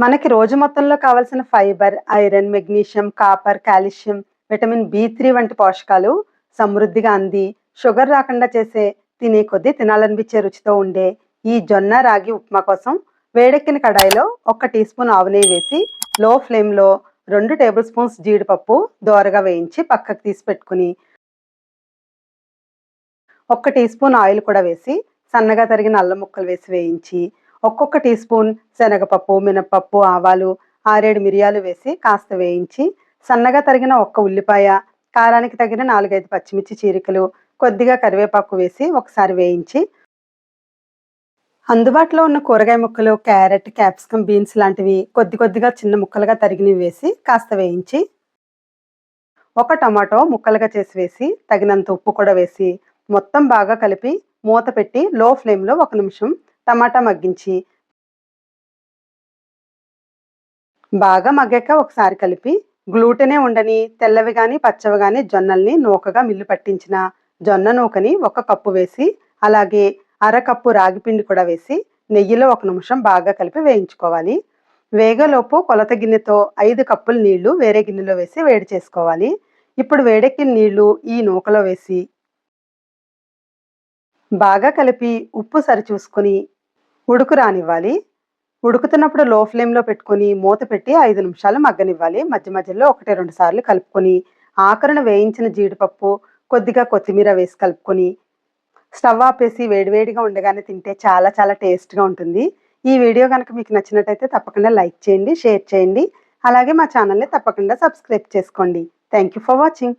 మనకి రోజు మొత్తంలో కావాల్సిన fibre iron magnesium copper calcium vitamin B three వంటి పోషకాలు సమృద్ధిగా అంది. షుగర్ రాకుండా చేసే తినే కొద్దీ తినాలనిపించే రుచితో ఉండే ఈ జొన్న రాగి ఉప్మా కోసం వేడెక్కిన కడాయిలో ఒక టీ స్పూన్ ఆవు నెయ్యి వేసి లో ఫ్లేమ్లో రెండు టేబుల్ స్పూన్స్ జీడిపప్పు దోరగా వేయించి పక్కకు తీసి పెట్టుకుని ఒక్క టీ స్పూన్ ఆయిల్ కూడా వేసి సన్నగా తరిగిన అల్లం ముక్కలు వేసి వేయించి ఒక్కొక్క టీ స్పూన్ శనగపప్పు మినపప్పు ఆవాలు ఆరేడు మిరియాలు వేసి కాస్త వేయించి సన్నగా తరిగిన ఒక్క ఉల్లిపాయ కారానికి తగిన నాలుగైదు పచ్చిమిర్చి చీరికలు కొద్దిగా కరివేపాకు వేసి ఒకసారి వేయించి అందుబాటులో ఉన్న కూరగాయ ముక్కలు క్యారెట్ క్యాప్సికమ్ బీన్స్ లాంటివి కొద్ది కొద్దిగా చిన్న ముక్కలుగా తరిగినవి వేసి కాస్త వేయించి ఒక టమాటో ముక్కలుగా చేసి వేసి తగినంత ఉప్పు కూడా వేసి మొత్తం బాగా కలిపి మూత పెట్టి లో ఫ్లేమ్లో ఒక నిమిషం టమాటా మగ్గించి బాగా మగ్గాక ఒకసారి కలిపి గ్లూటెనే ఉండని తెల్లవి కానీ పచ్చవి కానీ జొన్నల్ని నూకగా మిల్లు పట్టించిన జొన్న నూకని ఒక కప్పు వేసి అలాగే అరకప్పు రాగిపిండి కూడా వేసి నెయ్యిలో ఒక నిమిషం బాగా కలిపి వేయించుకోవాలి. వేగలోపు కొలత గిన్నెతో ఐదు కప్పుల నీళ్ళు వేరే గిన్నెలో వేసి వేడి చేసుకోవాలి. ఇప్పుడు వేడెక్కిన నీళ్ళు ఈ నూకలో వేసి బాగా కలిపి ఉప్పు సరిచూసుకొని ఉడుకు రానివ్వాలి. ఉడుకుతున్నప్పుడు లో ఫ్లేమ్లో పెట్టుకొని మూత పెట్టి ఐదు నిమిషాలు మగ్గనివ్వాలి. మధ్య మధ్యలో ఒకటి రెండు సార్లు కలుపుకొని ఆఖరణ వేయించిన జీడిపప్పు కొద్దిగా కొత్తిమీర వేసి కలుపుకొని స్టవ్ ఆపేసి వేడివేడిగా ఉండగానే తింటే చాలా చాలా టేస్ట్గా ఉంటుంది. ఈ వీడియో కనుక మీకు నచ్చినట్టయితే తప్పకుండా లైక్ చేయండి షేర్ చేయండి. అలాగే మా ఛానల్ని తప్పకుండా సబ్స్క్రైబ్ చేసుకోండి. Thank you for watching.